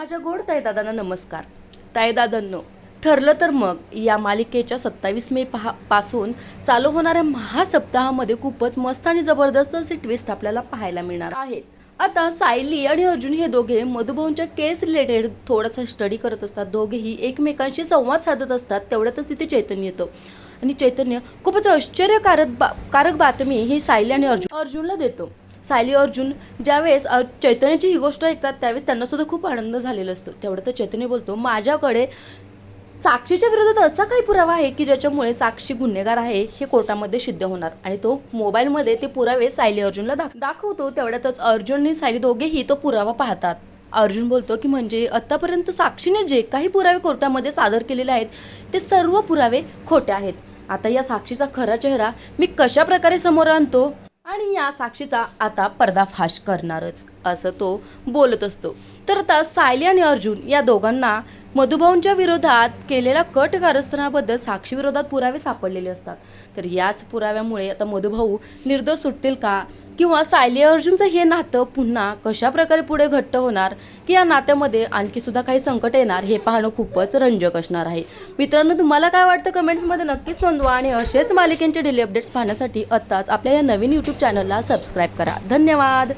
माझ्या गोड ताईदादांना नमस्कार. ताईदादांनो ठरलं तर मग या मालिकेच्या सत्तावीस मे पहा पासून चालू होणाऱ्या महासप्ताहामध्ये खूपच मस्त आणि जबरदस्त असे ट्विस्ट आपल्याला पाहायला मिळणार आहेत. आता सायली आणि अर्जुन हे दोघे मधुभाऊंच्या केस रिलेटेड थोडासा स्टडी करत असतात. दोघेही एकमेकांशी संवाद साधत असतात. तेवढ्यातच तिथे चैतन्य येतं. आणि चैतन्य खूपच आश्चर्यकारक बा कारक बातमी ही सायली आणि अर्जुन अर्जुनला देतो. सायली अर्जुन ज्यावेळेस चैतन्याची ही गोष्ट ऐकतात त्यावेळेस त्यांना सुद्धा खूप आनंद झालेला असतो. तेवढं तर चैतन्य बोलतो माझ्याकडे साक्षीच्या विरोधात असा काही पुरावा आहे की ज्याच्यामुळे साक्षी गुन्हेगार आहे हे कोर्टामध्ये सिद्ध होणार? आणि तो मोबाईलमध्ये ते पुरावे सायली अर्जुनला दाख दाखवतो. तेवढ्यातच अर्जुन आणि सायली दोघेही तो पुरावा पाहतात. अर्जुन बोलतो की म्हणजे आत्तापर्यंत साक्षीने जे काही पुरावे कोर्टामध्ये सादर केलेले आहेत ते सर्व पुरावे खोटे आहेत. आता या साक्षीचा खरा चेहरा मी कशा प्रकारे समोर आणतो? आणि या साक्षीचा आता पर्दाफाश करणारच असं तो बोलत असतो. तर आता सायली आणि अर्जुन या दोघांना मधुभाऊंच्या विरोधात केलेल्या कट कारस्थानाबद्दल साक्षीविरोधात पुरावे सापडलेले असतात. तर याच पुराव्यामुळे आता मधुभाऊ निर्दोष सुटतील का? किंवा सायली अर्जुनचं हे नातं पुन्हा कशा प्रकारे पुढे घट्ट होणार? की या नात्यामध्ये आणखी सुद्धा काही संकट येणार? हे पाहणं खूपच रंजक असणार आहे. मित्रांनो तुम्हाला काय वाटतं? कमेंट्समध्ये नक्कीच नोंदवा आणि असेच मालिकेंचे डेली अपडेट्स पाहण्यासाठी आत्ताच आपल्या या नवीन यूट्यूब चॅनलला सबस्क्राईब करा. धन्यवाद!